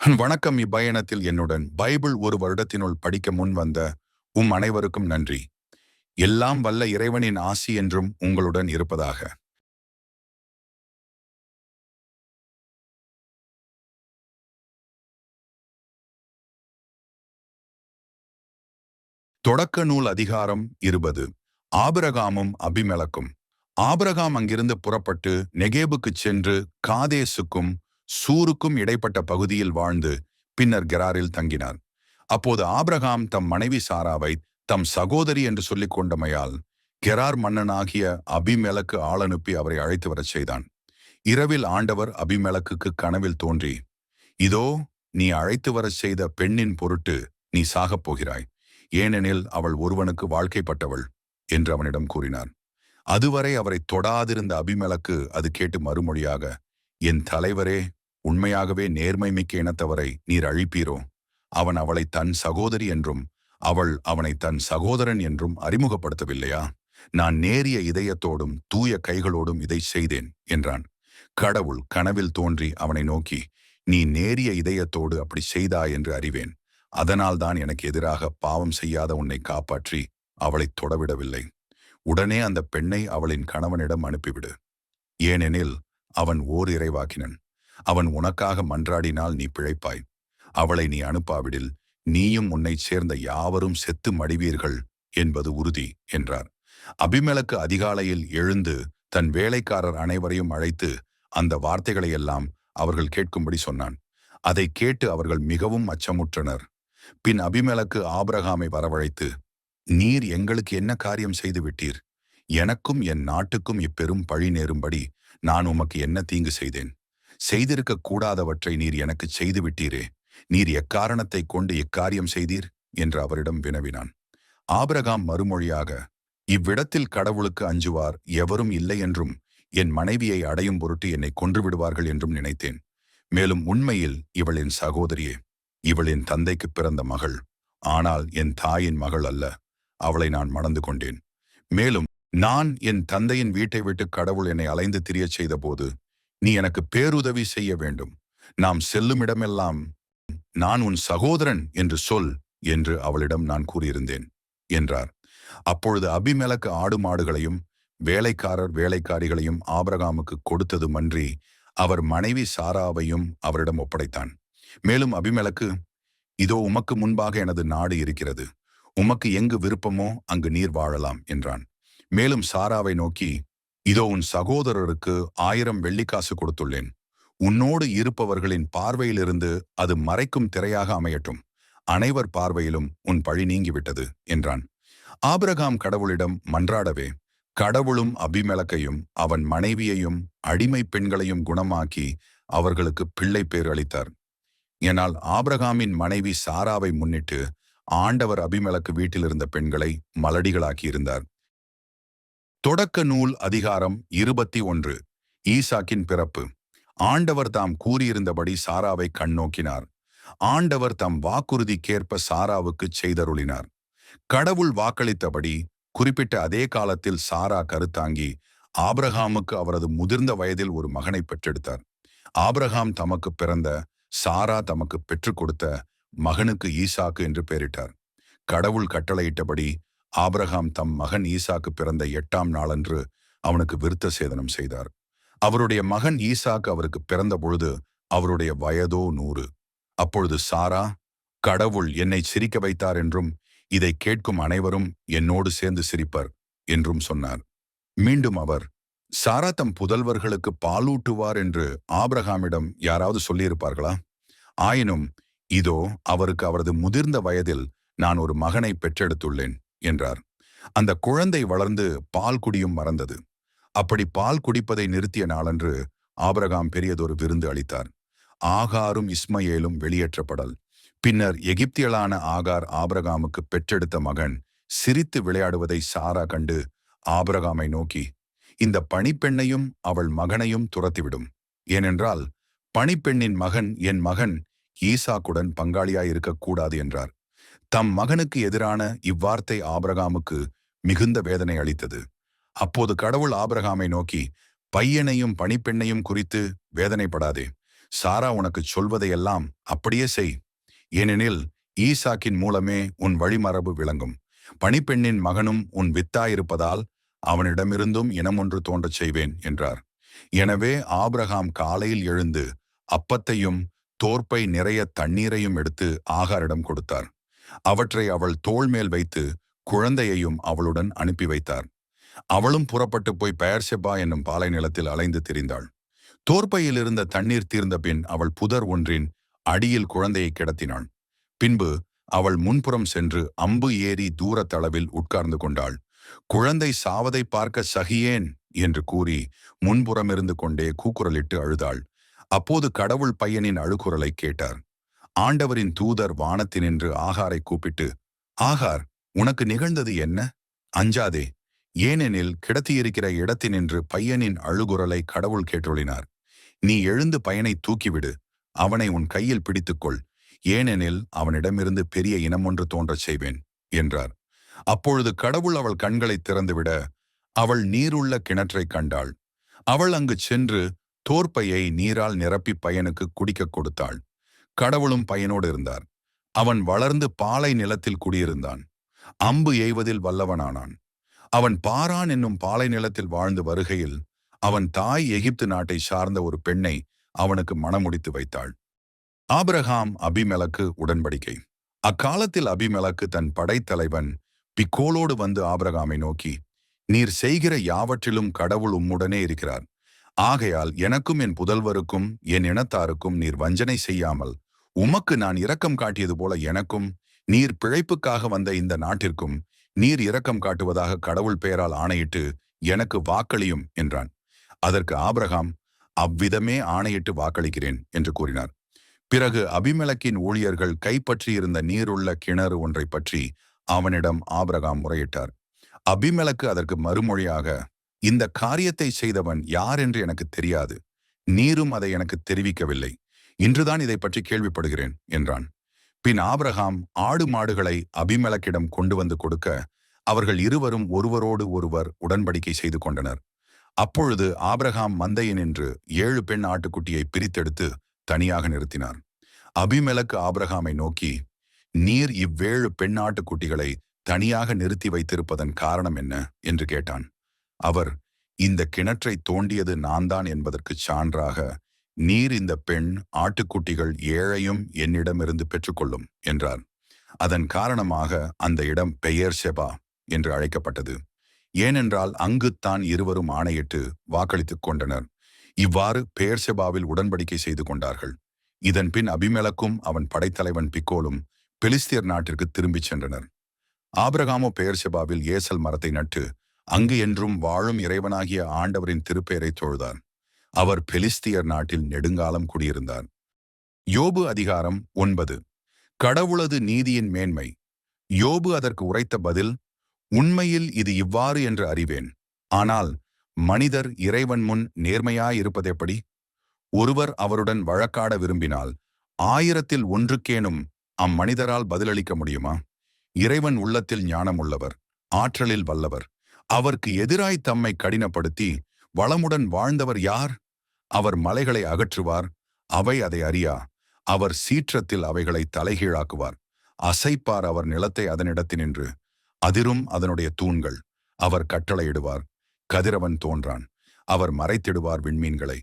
வணக்கம் இப்பயணத்தில் என்னுடன் பைபிள் ஒரு வருடத்தினுள் படிக்க முன் வந்த உம் அனைவருக்கும் நன்றி. எல்லாம் வல்ல இறைவனின் ஆசி என்றும் உங்களுடன் இருப்பதாக. தொடக்க நூல் அதிகாரம் இருபது. ஆபிரகாமும் அபிமெலக்கும். ஆபிரகாம் அங்கிருந்து புறப்பட்டு நெகேபுக்குச் சென்று காதேசுக்கும் சூருக்கும் இடைப்பட்ட பகுதியில் வாழ்ந்து பின்னர் கெராரில் தங்கினார். அப்போது ஆபிரகாம் தம் மனைவி சாராவை தம் சகோதரி என்று சொல்லிக் கொண்டமையால் கெரார் மன்னனாகிய அபிமெலக்கு ஆளனுப்பி அவரை அழைத்து வரச் செய்தான். இரவில் ஆண்டவர் அபிமெலக்குக்கு கனவில் தோன்றி இதோ நீ அழைத்து வரச் செய்த பெண்ணின் பொருட்டு நீ சாகப் போகிறாய். ஏனெனில் அவள் ஒருவனுக்கு வாழ்க்கைப்பட்டவள் என்று அவனிடம் கூறினார். அதுவரை அவரை தொடாதிருந்த அபிமெலக்கு அது கேட்டு மறுமொழியாக என் தலைவரே உண்மையாகவே நேர்மை மிக்க இனத்தவரை நீர் அழிப்பீரோ? அவன் அவளை தன் சகோதரி என்றும் அவள் அவனை தன் சகோதரன் என்றும் அறிமுகப்படுத்தவில்லையா? நான் நேரிய இதயத்தோடும் தூய கைகளோடும் இதை செய்தேன் என்றான். கடவுள் கனவில் தோன்றி அவனை நோக்கி நீ நேரிய இதயத்தோடு அப்படி செய்தா? என்று அறிவேன். அதனால்தான் எனக்கு எதிராக பாவம் செய்யாத உன்னை காப்பாற்றி அவளை தொடவிடவில்லை. உடனே அந்த பெண்ணை அவளின் கணவனிடம் அனுப்பிவிடு. ஏனெனில் அவன் ஓர் இறைவாக்கினன். அவன் உனக்காக மன்றாடினால் நீ பிழைப்பாய். அவளை நீ அனுப்பாவிடில் நீயும் உன்னைச் சேர்ந்த யாவரும் செத்து மடிவீர்கள் என்பது உறுதி என்றார். அபிமலக்கு அதிகாலையில் எழுந்து தன் வேலைக்காரர் அனைவரையும் அழைத்து அந்த வார்த்தைகளையெல்லாம் அவர்கள் கேட்கும்படி சொன்னான். அதை கேட்டு அவர்கள் மிகவும் அச்சமுற்றனர். பின் அபிமலக்கு ஆபிரகாமை வரவழைத்து நீர் எங்களுக்கு என்ன காரியம் செய்து விட்டீர்? எனக்கும் என் நாட்டுக்கும் இப்பெரும் பழி நேரும்படி நான் உமக்கு என்ன தீங்கு செய்தேன்? செய்திருக்க கூடாதவற்றை நீர் எனக்கு செய்து விட்டீரே நீர் எக்காரணத்தை கொண்டு இக்காரியம் செய்தீர்? என்று அவரிடம் வினவினான். ஆபிரகாம் மறுமொழியாக இவ்விடத்தில் கடவுளுக்கு அஞ்சுவார் எவரும் இல்லை என்றும் என் மனைவியை அடையும் பொருட்டு என்னை கொன்று விடுவார்கள் என்றும் நினைத்தேன். மேலும் உண்மையில் இவளின் சகோதரியே இவளின் தந்தைக்கு பிறந்த மகள். ஆனால் என் தாயின் மகள் அல்ல. அவளை நான் மணந்து கொண்டேன். மேலும் நான் என் தந்தையின் வீட்டை விட்டு கடவுள் என்னை அலைந்து திரியச் செய்தபோது நீ எனக்கு பேருதவி செய்ய வேண்டும். நாம் செல்லும் இடமெல்லாம் நான் உன் சகோதரன் என்று சொல் என்று அவளிடம் நான் கூறியிருந்தேன் என்றார். அப்பொழுது அபிமெலக்கு ஆடு மாடுகளையும் வேலைக்காரர் வேலைக்காரிகளையும் ஆபரகாமுக்கு கொடுத்தது மன்றி அவர் மனைவி சாராவையும் அவரிடம் ஒப்படைத்தான். மேலும் அபிமெலக்கு இதோ உமக்கு முன்பாக எனது நாடு இருக்கிறது. உமக்கு எங்கு விருப்பமோ அங்கு நீர் வாழலாம் என்றான். மேலும் சாராவை நோக்கி இதோ உன் சகோதரருக்கு ஆயிரம் வெள்ளிக்காசு கொடுத்துள்ளேன். உன்னோடு இருப்பவர்களின் பார்வையிலிருந்து அது மறைக்கும் திரையாக அமையட்டும். அனைவர் பார்வையிலும் உன் பழி நீங்கிவிட்டது என்றான். ஆபிரகாம் கடவுளிடம் மன்றாடவே கடவுளும் அபிமெலக்கையும் அவன் மனைவியையும் அடிமை பெண்களையும் குணமாக்கி அவர்களுக்கு பிள்ளை பேர் அளித்தார். என்னால் ஆபிரகாமின் மனைவி சாராவை முன்னிட்டு ஆண்டவர் அபிமெலக்கு வீட்டிலிருந்த பெண்களை மலடிகளாக்கியிருந்தார். தொடக்க நூல் அதிகாரம் இருபத்தி ஒன்று ஈசாக்கின் பிறப்பு. ஆண்டவர் தாம் கூறியிருந்தபடி சாராவை கண்ணோக்கினார் ஆண்டவர் தம் வாக்குறுதிக்கேற்ப சாராவுக்குச் செய்தருளினார். கடவுள் வாக்களித்தபடி குறிப்பிட்ட அதே காலத்தில் சாரா கருத்தாங்கி ஆபிரகாமுக்கு அவரது முதிர்ந்த வயதில் ஒரு மகனை பெற்றெடுத்தார். ஆப்ரஹாம் தமக்கு பிறந்த சாரா தமக்கு பெற்றுக் கொடுத்த மகனுக்கு ஈசாக்கு என்று பெயரிட்டார். கடவுள் கட்டளையிட்டபடி ஆபிரகாம் தம் மகன் ஈசாக்கு பிறந்த எட்டாம் நாளன்று அவனுக்கு விருத்த சேதனம் செய்தார். அவருடைய மகன் ஈசாக்கு அவருக்கு பிறந்த பொழுது அவருடைய வயதோ நூறு. அப்பொழுது சாரா கடவுள் என்னை சிரிக்க வைத்தார் என்றும் இதை கேட்கும் அனைவரும் என்னோடு சேர்ந்து சிரிப்பர் என்றும் சொன்னார். மீண்டும் அவர் சாரா தம் புதல்வர்களுக்கு பாலூட்டுவார் என்று ஆபிரகாமிடம் யாராவது சொல்லியிருப்பார்களா? ஆயினும் இதோ அவருக்கு அவரது முதிர்ந்த வயதில் நான் ஒரு மகனை பெற்றெடுத்துள்ளேன். என்றார். அந்த குழந்தை வளர்ந்து பால் குடியும் மறந்தது. அப்படி பால் குடிப்பதை நிறுத்திய நாளன்று ஆபரகாம் பெரியதொரு விருந்து அளித்தார். ஆகாரும் இஸ்மயேலும் வெளியேற்றப்படல் பின்னர் எகிப்தியலான ஆகார் ஆபரகாமுக்கு பெற்றெடுத்த மகன் சிரித்து விளையாடுவதை சாரா கண்டு ஆபரகாமை நோக்கி இந்த பணிப்பெண்ணையும் அவள் மகனையும் துரத்திவிடும். ஏனென்றால் பணிப்பெண்ணின் மகன் என் மகன் ஈசாக்குடன் பங்காளியாயிருக்கக்கூடாது என்றார். தம் மகனுக்கு எதிரான இவ்வார்த்தை ஆபிரகாமுக்கு மிகுந்த வேதனை அளித்தது. அப்போது கடவுள் ஆபிரகாமை நோக்கி பையனையும் பணிப்பெண்ணையும் குறித்து வேதனைப்படாதே. சாரா உனக்கு சொல்வதையெல்லாம் அப்படியே செய். ஏனெனில் ஈசாக்கின் மூலமே உன் வழிமரபு விளங்கும். பணிப்பெண்ணின் மகனும் உன் வித்தாயிருப்பதால் அவனிடமிருந்தும் இனமொன்று தோன்றச் செய்வேன் என்றார். எனவே ஆபிரகாம் காலையில் எழுந்து அப்பத்தையும் தோற்பை நிறைய தண்ணீரையும் எடுத்து ஆகாரிடம் கொடுத்தார். அவற்றை அவள் தோள் மேல் வைத்து குழந்தையையும் அவளுடன் அனுப்பி வைத்தார். அவளும் புறப்பட்டு போய் பெயர்செபா என்னும் பாலை நிலத்தில் அலைந்து திரிந்தாள். தோற்பையில் இருந்த தண்ணீர் தீர்ந்த பின் அவள் புதர் ஒன்றின் அடியில் குழந்தையை கிடத்தினாள். பின்பு அவள் முன்புறம் சென்று அம்பு ஏறி தூரத்தளவில் உட்கார்ந்து கொண்டாள். குழந்தை சாவதை பார்க்க சகியேன் என்று கூறி முன்புறமிருந்து கொண்டே கூக்குரலிட்டு அழுதாள். அப்போது கடவுள் பையனின் அழுகுரலை கேட்டார். ஆண்டவரின் தூதர் வானத்தினின்று ஆகாரை கூப்பிட்டு ஆகார் உனக்கு நிகழ்ந்தது என்ன? அஞ்சாதே ஏனெனில் கிடத்தியிருக்கிற இடத்தினின்று பையனின் அழுகுரலை கடவுள் கேட்டொழினார். நீ எழுந்து பையனை தூக்கிவிடு அவனை உன் கையில் பிடித்துக்கொள். ஏனெனில் அவனிடமிருந்து பெரிய இனம் ஒன்று தோன்றச் செய்வேன் என்றார். அப்பொழுது கடவுள் அவள் கண்களை திறந்துவிட அவள் நீருள்ள கிணற்றைக் கண்டாள். அவள் அங்கு சென்று தோற்பையை நீரால் நிரப்பி பையனுக்கு குடிக்கக் கொடுத்தாள். கடவுளும் பையனோடு இருந்தார். அவன் வளர்ந்து பாலை நிலத்தில் குடியிருந்தான். அம்பு எய்வதில் வல்லவனானான். அவன் பாரான் என்னும் பாலை நிலத்தில் வாழ்ந்து வருகையில் அவன் தாய் எகிப்து நாட்டை சார்ந்த ஒரு பெண்ணை அவனுக்கு மணமுடித்து வைத்தாள். ஆபிரகாம் அபிமெலக்கு உடன்படிக்கை. அக்காலத்தில் அபிமெலக்கு தன் படைத்தலைவன் பிக்கோலோடு வந்து ஆபிரகாமை நோக்கி நீர் செய்கிற யாவற்றிலும் கடவுள் உம்முடனே இருக்கிறார். ஆகையால் எனக்கும் என் புதல்வருக்கும் என் இனத்தாருக்கும் நீர் வஞ்சனை செய்யாமல் உமக்கு நான் இரக்கம் காட்டியது போல எனக்கும் நீர் பிழைப்புக்காக வந்த இந்த நாட்டிற்கும் நீர் இரக்கம் காட்டுவதாக கடவுள் பெயரால் ஆணையிட்டு எனக்கு வாக்களியும் என்றான். அதற்கு ஆபிரகாம் அவ்விதமே ஆணையிட்டு வாக்களிக்கிறேன் என்று கூறினார். பிறகு அபிமலக்கின் ஊழியர்கள் கைப்பற்றியிருந்த நீருள்ள கிணறு ஒன்றை பற்றி அவனிடம் ஆபிரகாம் முறையிட்டார். அபிமலக்கு அதற்கு மறுமொழியாக இந்த காரியத்தை செய்தவன் யார் என்று எனக்கு தெரியாது. நீரும் அதை எனக்கு தெரிவிக்கவில்லை. இன்றுதான் இதை பற்றி கேள்விப்படுகிறேன் என்றான். பின் ஆபிரகாம் ஆடு மாடுகளை அபிமலக்கிடம் கொண்டு வந்து கொடுக்க அவர்கள் இருவரும் ஒருவரோடு ஒருவர் உடன்படிக்கை செய்து கொண்டனர். அப்பொழுது ஆபிரகாம் மந்தையினின்று ஏழு பெண் ஆட்டுக்குட்டியை பிரித்தெடுத்து தனியாக நிறுத்தினார். அபிமலக்கு ஆபிரகாமை நோக்கி நீர் இவ்வேழு பெண் ஆட்டுக்குட்டிகளை தனியாக நிறுத்தி வைத்திருப்பதன் காரணம் என்ன? என்று கேட்டான். அவர் இந்த கிணற்றை தோண்டியது நான்தான் என்பதற்கு சான்றாக நீர் இந்த பெண் ஆட்டுக்குட்டிகள் ஏழையும் என்னிடமிருந்து பெற்றுக்கொள்ளும் என்றார். அதன் காரணமாக அந்த இடம் பெயர் செபா என்று அழைக்கப்பட்டது. ஏனென்றால் அங்குத்தான் இருவரும் ஆணையிட்டு வாக்களித்துக் கொண்டனர். இவ்வாறு பெயர் செபாவில் உடன்படிக்கை செய்து கொண்டார்கள். இதன் பின் அபிமெலக்கும் அவன் படைத்தலைவன் பிக்கோலும் பெலிஸ்தியர் நாட்டிற்கு திரும்பிச் சென்றனர். ஆபிரகாமோ பெயர் செபாவில் ஏசல் மரத்தை நட்டு அங்கு என்றும் வாழும் இறைவனாகிய ஆண்டவரின் திருப்பெயரை தொழுதான் அவர் பெலிஸ்தியர் நாட்டில் நெடுங்காலம் குடியிருந்தார். யோபு அதிகாரம் ஒன்பது. கடவுளது நீதியின் மேன்மை. யோபு அதற்கு உரைத்த பதில் உண்மையில் இது இவ்வாறு என்று அறிவேன். ஆனால் மனிதர் இறைவன் முன் நேர்மையாயிருப்பதெப்படி? ஒருவர் அவருடன் வழக்காட விரும்பினால் ஆயிரத்தில் ஒன்றுக்கேனும் அம்மனிதரால் பதிலளிக்க முடியுமா? இறைவன் உள்ளத்தில் ஞானம் உள்ளவர் ஆற்றலில் வல்லவர். அவருக்கு எதிராய் தம்மை கடினப்படுத்தி வளமுடன் வாழ்ந்தவர் யார்? அவர் மலைகளை அகற்றுவார் அவை அதை அறியா. அவர் சீற்றத்தில் அவைகளை தலைகீழாக்குவார். அசைப்பார் அவர் நிலத்தை அதனிடத்தினின்று அதிரும் அதனுடைய தூண்கள். அவர் கட்டளையிடுவார். கதிரவன் தோன்றான். அவர் மறைத்திடுவார் விண்மீன்களை.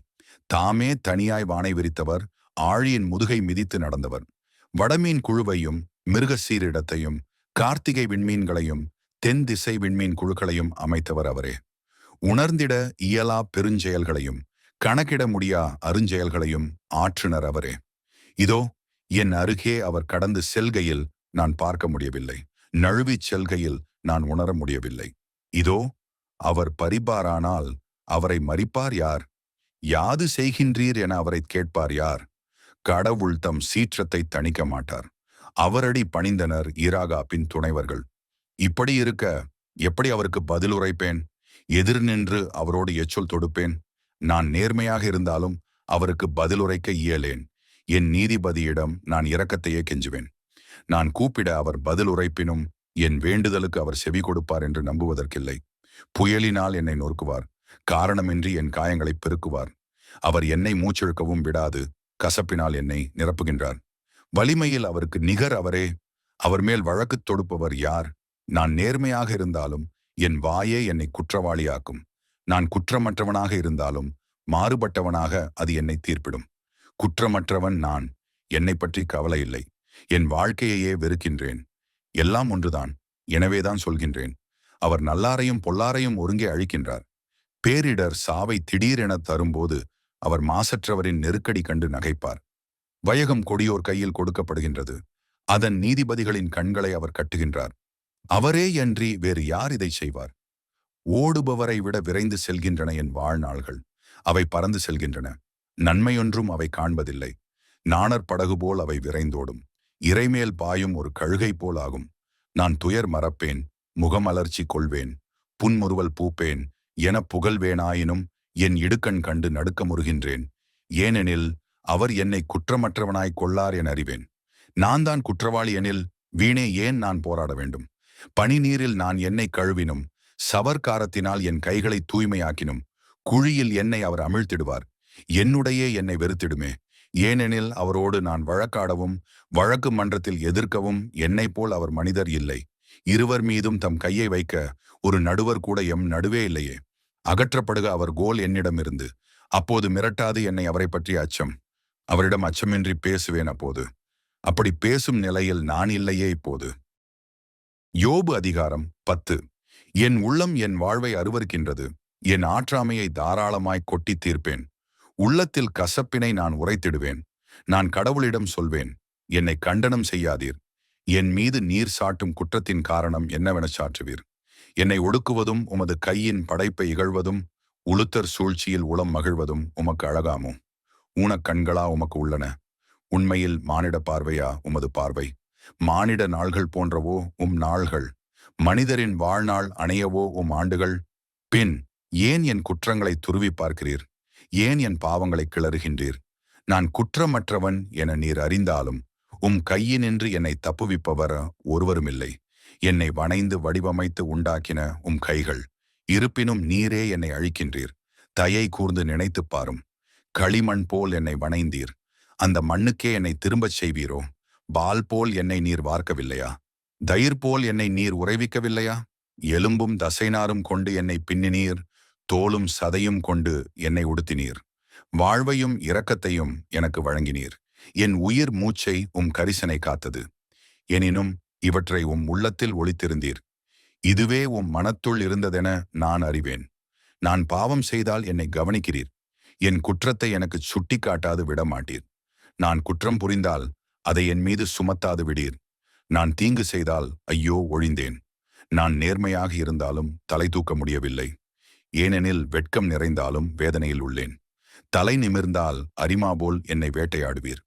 தாமே தனியாய் வானை விரித்தவர். ஆழியின் முதுகை மிதித்து நடந்தவர். வடமீன் குழுவையும் மிருகசீரிடத்தையும் கார்த்திகை விண்மீன்களையும் தென் திசை விண்மீன் குழுக்களையும் அமைத்தவர் அவரே. உணர்ந்திட இயலா பெருஞ்செயல்களையும் கணக்கிட முடியா அருஞ்செயல்களையும் ஆற்றுனர் அவரே. இதோ என் அருகே அவர் கடந்து செல்கையில் நான் பார்க்க முடியவில்லை. நழுவிச் செல்கையில் நான் உணர முடியவில்லை. இதோ அவர் பறிப்பாரானால் அவரை மறிப்பார் யார்? யாது செய்கின்றீர் என அவரை கேட்பார் யார்? கடவுள் தம் சீற்றத்தை தணிக்க மாட்டார். அவரடி பணிந்தனர் ஈராகாப்பின் துணைவர்கள். இப்படி இருக்க எப்படி அவருக்கு பதில் உரைப்பேன் எதிர் நின்று அவரோடு எச்சொல் தொடுப்பேன். நான் நேர்மையாக இருந்தாலும் அவருக்கு பதில் உரைக்க இயலேன். என் நீதிபதியிடம் நான் இரக்கத்தையே கெஞ்சுவேன். நான் கூப்பிட அவர் பதில் உரைப்பினும் என் வேண்டுதலுக்கு அவர் செவி கொடுப்பார் என்று நம்புவதற்கில்லை. புயலினால் என்னை நொறுக்குவார். காரணமின்றி என் காயங்களை பெருக்குவார். அவர் என்னை மூச்செழுக்கவும் விடாது. கசப்பினால் என்னை நிரப்புகின்றார். வலிமையில் அவருக்கு நிகர் அவரே. அவர் மேல் வழக்கு தொடுப்பவர் யார்? நான் நேர்மையாக இருந்தாலும் என் வாயே என்னை குற்றவாளியாக்கும். நான் குற்றமற்றவனாக இருந்தாலும் மாறுபட்டவனாக அது என்னை தீர்ப்பிடும். குற்றமற்றவன் நான் என்னை பற்றி கவலை இல்லை. என் வாழ்க்கையையே வெறுக்கின்றேன். எல்லாம் ஒன்றுதான் எனவேதான் சொல்கின்றேன். அவர் நல்லாரையும் பொல்லாரையும் ஒருங்கே அழிக்கின்றார். பேரிடர் சாவை திடீரென தரும்போது அவர் மாசற்றவரின் நெருக்கடி கண்டு நகைப்பார். வயகம் கொடியோர் கையில் கொடுக்கப்படுகின்றது. அதன் நீதிபதிகளின் கண்களை அவர் கட்டுகின்றார். அவரே அன்றி வேறு யார் இதை செய்வார்? ஓடுபவரை விட விரைந்து செல்கின்றன என் வாழ்நாள்கள். அவை பறந்து செல்கின்றன. நன்மையொன்றும் அவை காண்பதில்லை. நாணர் படகு போல் அவை விரைந்தோடும். இறைமேல் பாயும் ஒரு கழுகை போல் ஆகும். நான் துயர் மறப்பேன். முகமலர்ச்சி கொள்வேன். புன்முறுவல் பூப்பேன். என புகழ்வேனாயினும் என் இடுக்கண் கண்டு நடுக்க முறுகின்றேன். ஏனெனில் அவர் என்னை குற்றமற்றவனாய் கொள்ளார் என அறிவேன். நான் தான் குற்றவாளி எனில் வீணே ஏன் நான் போராட வேண்டும்? பனிநீரில் நான் என்னை கழுவினும் சவர்க்காரத்தினால் என் கைகளை தூய்மையாக்கினும் குழியில் என்னை அவர் அமிழ்த்திடுவார். என்னுடைய என்னை வெறுத்திடுமே. ஏனெனில் அவரோடு நான் வழக்காடவும் வழக்கு மன்றத்தில் எதிர்க்கவும் என்னைப் போல் அவர் மனிதர் இல்லை. இருவர் மீதும் தம் கையை வைக்க ஒரு நடுவர் கூட எம் நடுவே இல்லையே. அகற்றப்படுக அவர் கோல் என்னிடமிருந்து. அப்போது மிரட்டாது என்னை அவரை பற்றிய அச்சம். அவரிடம் அச்சமின்றி பேசுவேன் அப்போது. அப்படி பேசும் நிலையில் நான் இல்லையே இப்போது. யோபு அதிகாரம் பத்து. என் உள்ளம் என் வாழ்வை அருவருக்கின்றது. என் ஆற்றாமையை தாராளமாய் கொட்டி தீர்ப்பேன். உள்ளத்தில் கசப்பினை நான் உரைத்திடுவேன். நான் கடவுளிடம் சொல்வேன் என்னை கண்டனம் செய்யாதீர். என் மீது நீர் சாட்டும் குற்றத்தின் காரணம் என்னவென சாற்றுவீர். என்னை ஒடுக்குவதும் உமது கையின் படைப்பை இகழ்வதும் உளுத்தர் சூழ்ச்சியில் உளம் மகிழ்வதும் உமக்கு அழகாமோ? ஊனக் கண்களா உமக்கு உள்ளன. உண்மையில் மானிட பார்வையா உமது பார்வை? மானிட நாள்கள் போன்றவோ உம் நாள்கள் மனிதரின் வாழ்நாள் அணையவோ உம் ஆண்டுகள். பின் ஏன் என் குற்றங்களை துருவி பார்க்கிறீர்? ஏன் என் பாவங்களை கிளறுகின்றீர்? நான் குற்றமற்றவன் என நீர் அறிந்தாலும் உம் கையினின்று என்னை தப்புவிப்பவர் ஒருவருமில்லை. என்னை வணைந்து வடிவமைத்து உண்டாக்கின உம் கைகள் இருப்பினும் நீரே என்னை அழிக்கின்றீர். தயை கூர்ந்து நினைத்துப் பாரும். களிமண் போல் என்னை வணைந்தீர். அந்த மண்ணுக்கே என்னை திரும்பச் செய்வீரோ? பால் போல் என்னை நீர் வார்க்கவில்லையா? தயிர் போல் என்னை நீர் உறைவிக்கவில்லையா? எலும்பும் தசைநாரும் கொண்டு என்னை பின்னினீர் தோளும் சதையும் கொண்டு என்னை உடுத்தினீர். வாழ்வையும் இரக்கத்தையும் எனக்கு வழங்கினீர். என் உயிர் மூச்சை உம் கரிசனை காத்தது. எனினும் இவற்றை உம் உள்ளத்தில் ஒளித்திருந்தீர். இதுவே உம் மனத்துள் இருந்ததென நான் அறிவேன். நான் பாவம் செய்தால் என்னை கவனிக்கிறீர். என் குற்றத்தை எனக்கு சுட்டி காட்டாது விடமாட்டீர். நான் குற்றம் புரிந்தால் அதை என் மீது சுமத்தாது விடீர். நான் தீங்கு செய்தால் ஐயோ ஒழிந்தேன். நான் நேர்மையாக இருந்தாலும் தலை தூக்க முடியவில்லை. ஏனெனில் வெட்கம் நிறைந்தாலும் வேதனையில் உள்ளேன். தலை நிமிர்ந்தால் அரிமா போல் என்னை வேட்டையாடுவீர்.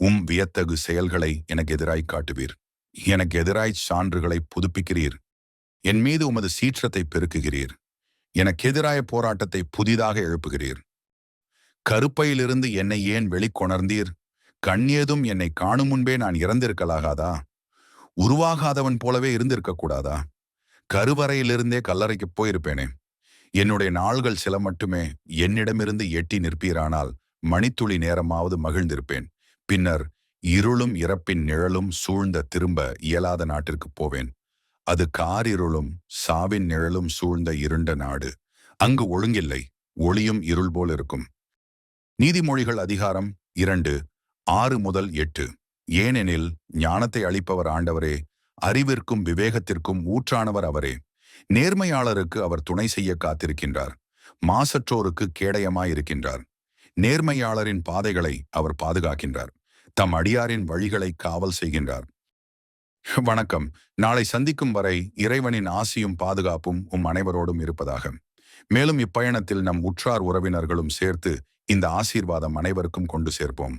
உம் வியத்தகு செயல்களை எனக்கு எதிராய் காட்டுவீர். எனக்கு எதிராய் சான்றுகளை புதுப்பிக்கிறீர். என் மீது உமது சீற்றத்தை பெருக்குகிறீர். எனக்கு எதிராய போராட்டத்தை புதிதாக எழுப்புகிறீர். கருப்பையிலிருந்து என்னை ஏன் வெளிக்கொணர்ந்தீர்? கண்ணேதும் என்னை காணும் முன்பே நான் இறந்திருக்கலாகாதா? உருவாகாதவன் போலவே இருந்திருக்க கூடாதா கருவறையிலிருந்தே கல்லறைக்குப் போயிருப்பேனே. என்னுடைய நாள்கள் சில மட்டுமே என்னிடமிருந்து எட்டி நிற்பீரானால் மணித்துளி நேரமாவது மகிழ்ந்திருப்பேன். பின்னர் இருளும் இறப்பின் நிழலும் சூழ்ந்த திரும்ப இயலாத நாட்டிற்கு போவேன். அது காரிருளும் சாவின் நிழலும் சூழ்ந்த இருண்ட நாடு. அங்கு ஒழுங்கில்லை ஒளியும் இருள் போல் இருக்கும் நீதிமொழிகள் அதிகாரம் இரண்டு. ஆறு முதல் எட்டு. ஏனெனில் ஞானத்தை அளிப்பவர் ஆண்டவரே அறிவிற்கும் விவேகத்திற்கும் ஊற்றானவர் அவரே. நேர்மையாளருக்கு அவர் துணை செய்ய காத்திருக்கின்றார். மாசற்றோருக்கு கேடயமாயிருக்கின்றார். நேர்மையாளரின் பாதைகளை அவர் பாதுகாக்கின்றார். தம் அடியாரின் வழிகளை காவல் செய்கின்றார். வணக்கம். நாளை சந்திக்கும் வரை இறைவனின் ஆசியும் பாதுகாப்பும் உம் அனைவரோடும் இருப்பதாக. மேலும் இப்பயணத்தில் நம் உற்றார் உறவினர்களும் சேர்த்து இந்த ஆசீர்வாதம் அனைவருக்கும் கொண்டு சேர்ப்போம்.